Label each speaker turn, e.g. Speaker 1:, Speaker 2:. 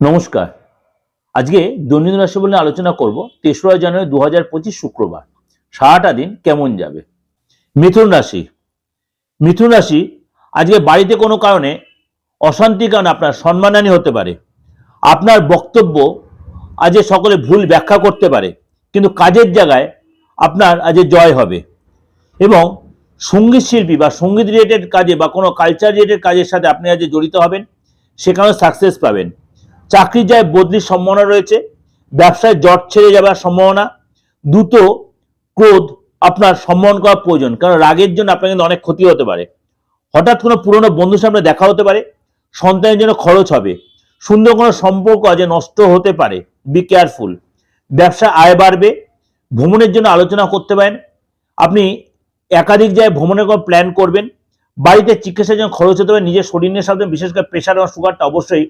Speaker 1: নমস্কার। আজকে দৈনন্দিন রাশি নিয়ে আলোচনা করব তেসরা জানুয়ারি দু হাজার পঁচিশ শুক্রবার। সারাটা দিন কেমন যাবে? মিথুন রাশি। মিথুন রাশি আজকে বাড়িতে কোনো কারণে অশান্তির কারণে আপনার সম্মানহানি হতে পারে। আপনার বক্তব্য আজকে সকলে ভুল ব্যাখ্যা করতে পারে, কিন্তু কাজের জায়গায় আপনার আজকে জয় হবে এবং সংগীত শিল্পী বা সংগীত রিলেটেড কাজে বা কোনো কালচার রিলেটেড কাজের সাথে আপনি আজকে জড়িত হবেন সেখানেও সাকসেস পাবেন। চাকরির যায় বদলির সম্ভাবনা রয়েছে, ব্যবসায় জট ছেড়ে যাবার সম্ভাবনা, দ্রুত ক্রোধ আপনার সম্মান করা প্রয়োজন, কারণ রাগের জন্য আপনার কিন্তু অনেক ক্ষতি হতে পারে। হঠাৎ কোনো পুরনো বন্ধুর সামনে দেখা হতে পারে, সন্তানের জন্য খরচ হবে, সুন্দর কোনো সম্পর্ক আজ নষ্ট হতে পারে বি কেয়ারফুল ব্যবসা আয় বাড়বে, ভ্রমণের জন্য আলোচনা করতে পারেন, আপনি একাধিক জায়গায় ভ্রমণের কোনো প্ল্যান করবেন, বাড়িতে চিকিৎসার জন্য খরচ হতে পারে, নিজের শরীরের সাথে বিশেষ করে প্রেশার এবং সুগারটা অবশ্যই